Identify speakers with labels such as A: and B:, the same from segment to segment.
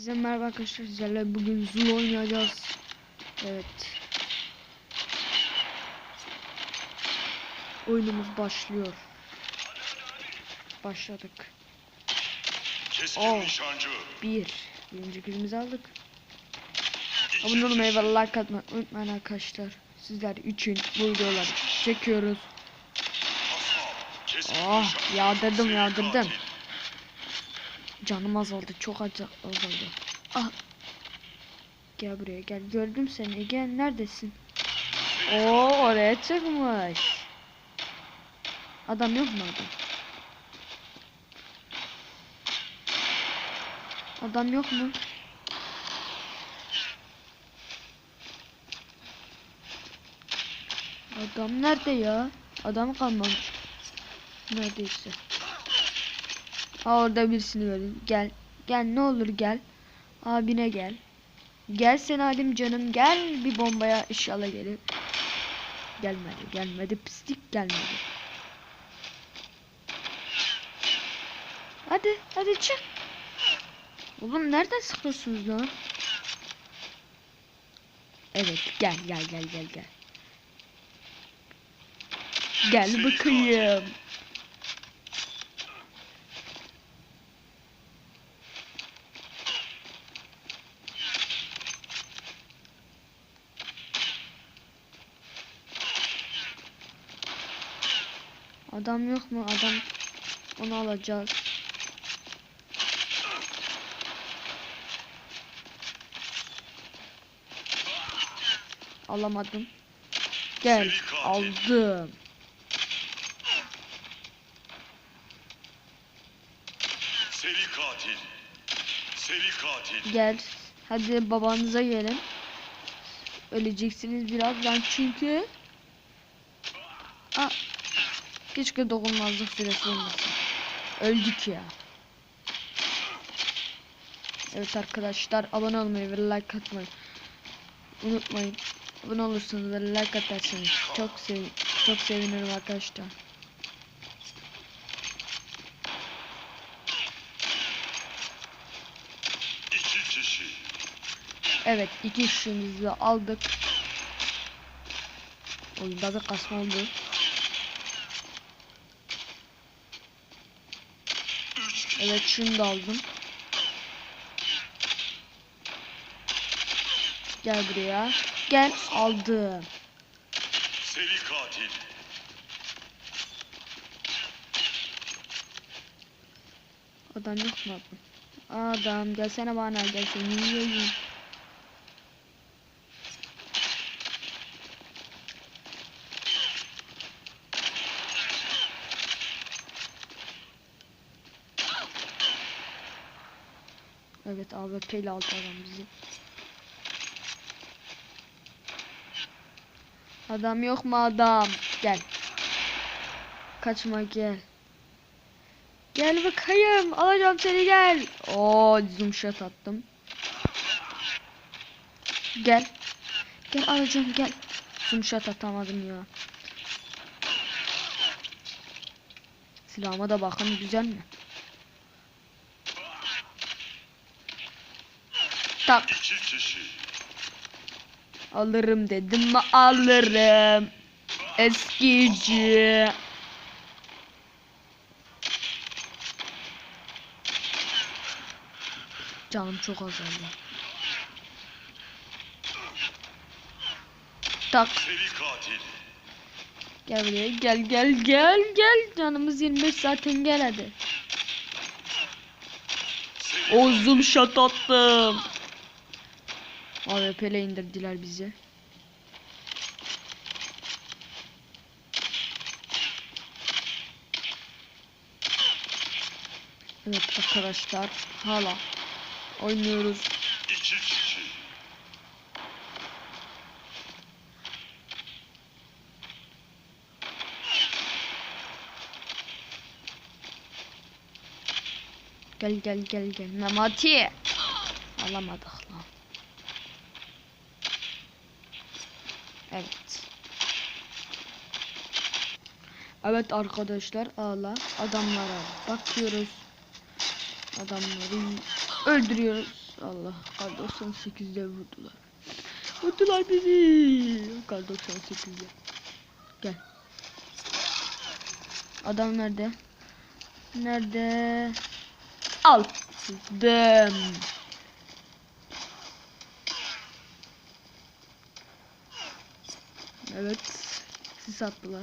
A: Herkese merhaba arkadaşlar sizlerle bugün Zul oynayacağız. Evet. Oyunumuz başlıyor. Başladık.
B: Keskin nişancı.
A: Bir. Birinci günümüzü aldık. Abone olmayı ve like atmayı unutmayın arkadaşlar. Sizler için bu videoları çekiyoruz.
B: Keskin
A: Oh, yağdırdım, yağdırdım. Canım azaldı. Çok acı azaldı. Ah. Gel buraya gel. Gördüm seni. Gel neredesin? Oo oraya çıkmış. Adam yok mu adam? Adam yok mu? Adam nerede ya? Adam kalmamış. Neredeyse. Ha orada birisini gördüm. Gel. Gel ne olur gel. Abine gel. Gel sen halim canım gel bir bombaya inşallah gelir. Gelmedi gelmedi pislik gelmedi. Hadi hadi çık. Oğlum nereden sıkıyorsunuz lan? Evet gel gel gel gel gel. Gel bakayım. Adam yok mu? Adam onu alacağız. Alamadım. Gel aldım.
B: Seri katil. Seri katil.
A: Gel. Hadi babanıza gelin. Öleceksiniz birazdan çünkü. Aa, keşke dokunmazlık süresi olmasın. Öldük ya. Evet arkadaşlar abone olmayı ve like atmayı unutmayın. Abone olursanız ve like atarsanız çok sev çok sevinirim arkadaşlar. Evet iki kişimizi aldık. Oyunda bir kasma oldu.
B: Üç kişi.
A: Evet şunu da aldım. Gel buraya. Gel aldım.
B: Seri katil.
A: Adam yok mu abi? Adam gelsene bana gel seni yiyeyim. Evet AWP ile aldı adam bizi. Adam yok mu adam? Gel. Kaçma gel. Gel bakayım. Alacağım seni gel. Oo zoom shot attım. Gel. Gel alacağım gel. Zoom shot atamadım ya. Silahıma da bakın güzel mi? Tak alırım dedim mi alırım. Eskici. Canım çok azaldı. Tak gel buraya gel gel gel gel canımız 25 zaten gel hadi.
B: Seri
A: O zoom shot attım. AWP ile indirdiler bizi. Evet arkadaşlar hala oynuyoruz. Gel gel gel gel Memati. Alamadık lan. Evet. Evet arkadaşlar ağla adamlara bakıyoruz. Adamları öldürüyoruz. Allah kar 98'de vurdular. Vurdular bizi. Kar 98'de. Gel. Adam nerede? Nerede? Al. Dem. Evet. Sis attılar.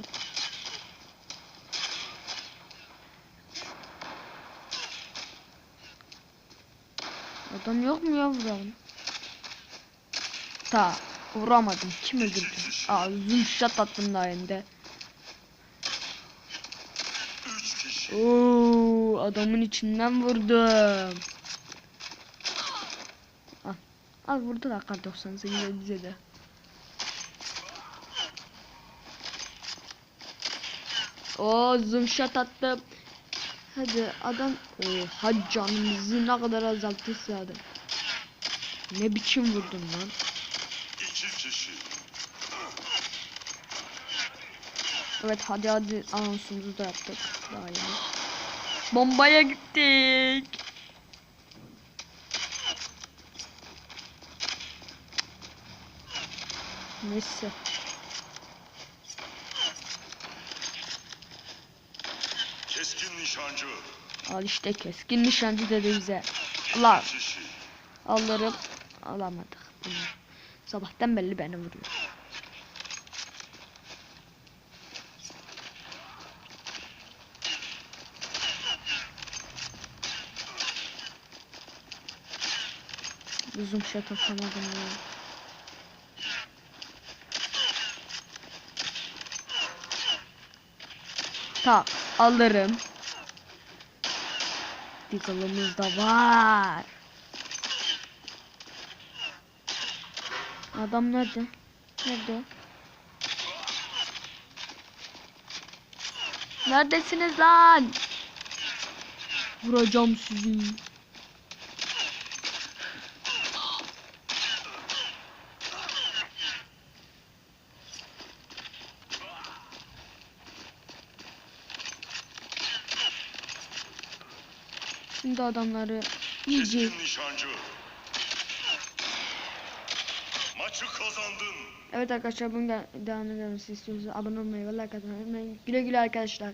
A: Adam yok mu ya vuran? Ta vuramadım. Kim öldürdü? Aa zümşat attım da elinde.
B: Üç kişi.
A: Oo adamın içinden vurdum. Al. Al vurdu da kar 98'e bize de. Oo zımşat attım. Hadi adam Oha canımızı ne kadar azalttıysa adam. Ne biçim vurdun lan?
B: İki kişi.
A: Evet hadi hadi anonsumuzu da yaptık. Daha yeni. Bombaya gittik. Neyse.
B: Keskin nişancı.
A: Al işte keskin nişancı dedi bize.
B: Kişi.
A: alırım. Alamadık. Bunu. Sabahtan belli beni vuruyor. Uzun şat atamadım ya. Tak alırım. Diggle'ımız da var. Adam nerede? Nerede? Neredesiniz lan? Vuracağım sizi. Şimdi adamları iyice.
B: Maçı kazandın.
A: Evet arkadaşlar bunun devamını gelmesi istiyorsanız abone olmayı ve like atmayı unutmayın. Güle güle arkadaşlar.